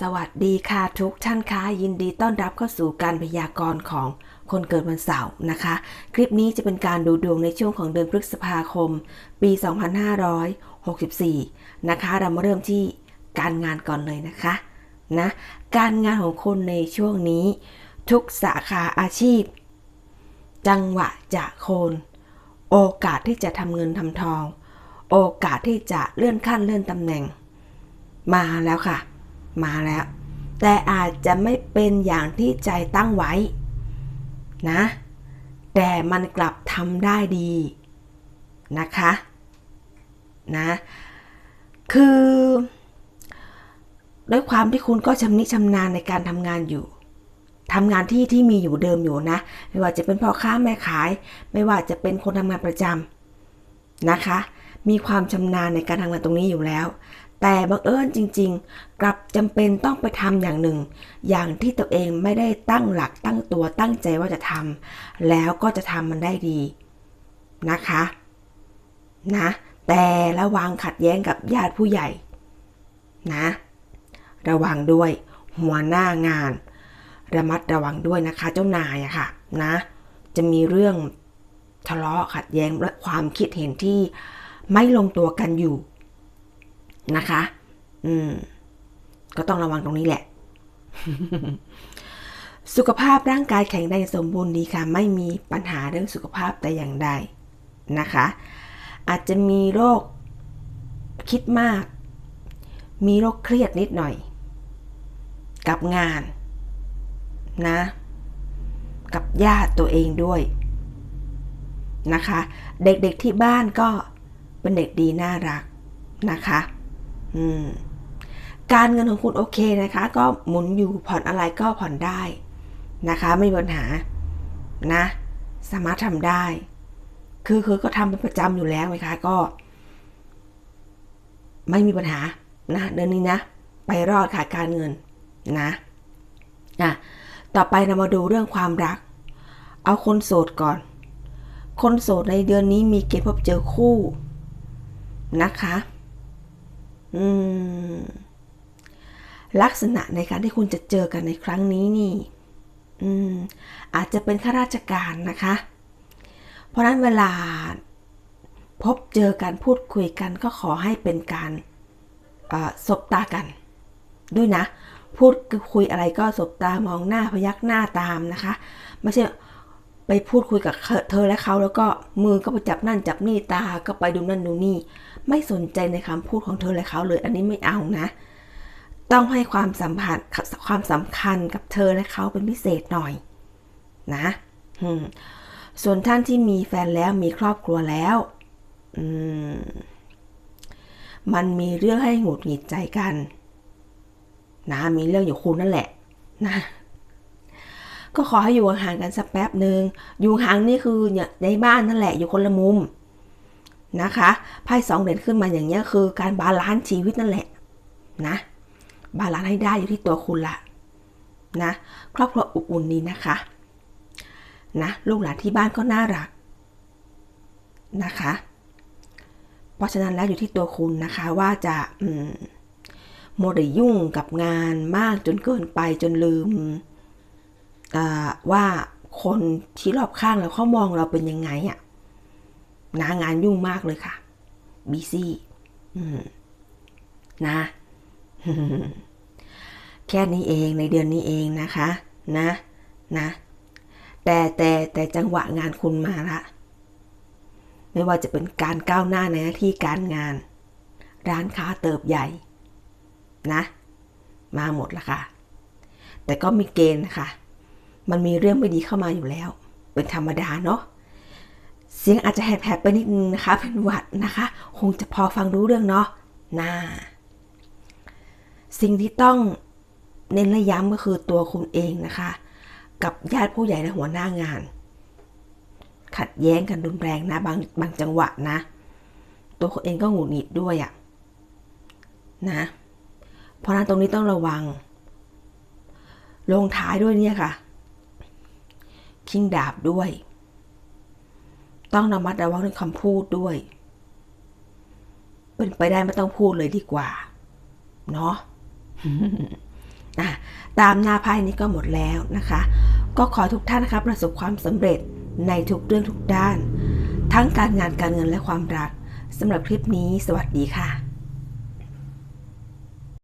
สวัสดีค่ะทุกท่านคะยินดีต้อนรับเข้าสู่การพยากรณ์ของคนเกิดวันเสาร์นะคะ คลิปนี้จะเป็นการดูดวงในช่วงของเดือนพฤษภาคม ปี 2564 นะคะ เรามาเริ่มที่การงานก่อนเลยนะคะนะการงานของคนในช่วงนี้ ทุกสาขาอาชีพ จังหวะจะโคน โอกาสที่จะทำเงินทำทอง โอกาสที่จะเลื่อนขั้นเลื่อนตำแหน่ง มาแล้วค่ะ มาแล้ว แต่อาจจะไม่เป็นอย่างที่ใจตั้งไว้ นะ แต่มันกลับทำได้ดีนะคะนะคือด้วยความที่คุณก็ชำนิชำนาญในการทำงานอยู่ทำงานที่ที่มีอยู่เดิมอยู่นะ ไม่ว่าจะเป็นพ่อค้าแม่ขาย ไม่ว่าจะเป็นคนทำงานประจำนะคะ มีความชำนาญในการทำงานตรงนี้อยู่แล้ว แต่บังเอิญจริง ๆ กลับจำเป็นต้องไปทำอย่างหนึ่ง อย่างที่ตัวเองไม่ได้ตั้งหลักตั้งตัวตั้งใจว่าจะทำแล้วก็จะทำมันได้ดีนะคะนะแต่ระวังขัดแย้งกับญาติผู้ใหญ่นะ ระวังด้วยหัวหน้างาน ระมัดระวังด้วยนะคะเจ้านายอะค่ะนะ จะมีเรื่องทะเลาะขัดแย้งและความคิดเห็นที่ไม่ลงตัวกันอยู่ นะคะ อืม ก็ต้องระวังตรงนี้แหละ สุขภาพร่างกายแข็งแรงสมบูรณ์ดีค่ะ ไม่มีปัญหาเรื่องสุขภาพแต่อย่างใดนะคะ อาจจะมีโรคคิดมาก มีโรคเครียดนิดหน่อย กับงานนะ กับญาติตัวเองด้วยนะคะ เด็กๆที่บ้านก็เป็นเด็กดีน่ารักนะคะ การเงินของคุณโอเคนะคะ ก็หมุนอยู่ผ่อนอะไรก็ผ่อนได้นะคะ ไม่มีปัญหานะ สามารถทำได้ คือคือก็ทำเป็นประจำอยู่แล้วไหมคะก็ ไม่มีปัญหานะเดือนนี้นะ ไปรอดค่ะการเงินนะอะต่อไปเรามาดูเรื่องความรัก เอาคนโสดก่อน คนโสดในเดือนนี้มีเกณฑ์พบเจอคู่นะคะ ลักษณะในการที่คุณจะเจอกันในครั้งนี้นี่อืมอาจจะเป็นข้าราชการนะคะ เพราะนั้นเวลาพบเจอกันพูดคุยกันก็ขอให้เป็นการสบตากัน ด้วยนะ พูดคุยอะไรก็สบตามองหน้าพยักหน้าตามนะคะ ไม่ใช่ ไปพูดคุยกับเธอและเขาแล้วก็มือก็ไปจับนั่นจับนี่ตาก็ไปดูนั่นดูนี่ ไม่สนใจในคำพูดของเธอและเขาเลย อันนี้ไม่เอานะ ต้องให้ความสัมพันธ์ความสำคัญกับเธอและเขาเป็นพิเศษหน่อย นะส่วนท่านที่มีแฟนแล้วมีครอบครัวแล้วมันมีเรื่องให้หงุดหงิดใจกัน นะมีเรื่องอยู่คุณนั่นแหละ นะ ก็ขอให้อยู่ห่างกันสักแป๊บหนึ่งอยู่ห่างนี่คือเนี่ยในบ้านนั่นแหละอยู่คนละมุมนะคะไพ่สองเหรียญขึ้นมาอย่างเงี้ยคือการบาลานซ์ชีวิตนั่นแหละนะบาลานซ์ให้ได้อยู่ที่ตัวคุณละนะครอบครัวอบอุ่นนี้นะคะนะลูกหลานที่บ้านก็น่ารักนะคะ เพราะฉะนั้นแล้วอยู่ที่ตัวคุณนะคะว่าจะโมดยุ่งกับงานมากจนเกินไปจนลืม ว่าคนที่รอบข้างเราเขามองเราเป็นยังไงอะ่ะนางานยุ่งมากเลยค่ะบีซี่นะ แค่นี้เองในเดือนนี้เองนะคะ นะนะ แต่แต่แต่จังหวะงานคุณมาละ ไม่ว่าจะเป็นการก้าวหน้าในหน้าที่การงาน ร้านค้าเติบใหญ่ นะ มาหมดละค่ะ แต่ก็มีเกณฑ์นะคะ มันมีเรื่องไม่ดีเข้ามาอยู่แล้ว เป็นธรรมดาเนาะเสียงอาจจะแหบๆไปนิดนึงนะคะ เป็นหวัดนะคะ คงจะพอฟังรู้เรื่องเนาะน่าสิ่งที่ต้องเน้นและย้ำก็คือตัวคุณเองนะคะ กับญาติผู้ใหญ่และหัวหน้างาน ขัดแย้งกันรุนแรงนะบางบางจังหวะนะ ตัวคุณเองก็หงุดหงิดด้วยอะนะ เพราะนั้นตรงนี้ต้องระวัง ลงท้ายด้วยเนี่ยค่ะ คิงดาบด้วย ต้องระมัดระวังในคำพูดด้วย เป็นไปได้ไม่ต้องพูดเลยดีกว่า เนาะอะตามหน้าไพ่นี้ก็หมดแล้วนะคะ ก็ขอทุกท่านนะคะประสบความสำเร็จในทุกเรื่องทุกด้าน ทั้งการงานการเงินและความรักสำหรับคลิปนี้ สวัสดีค่ะ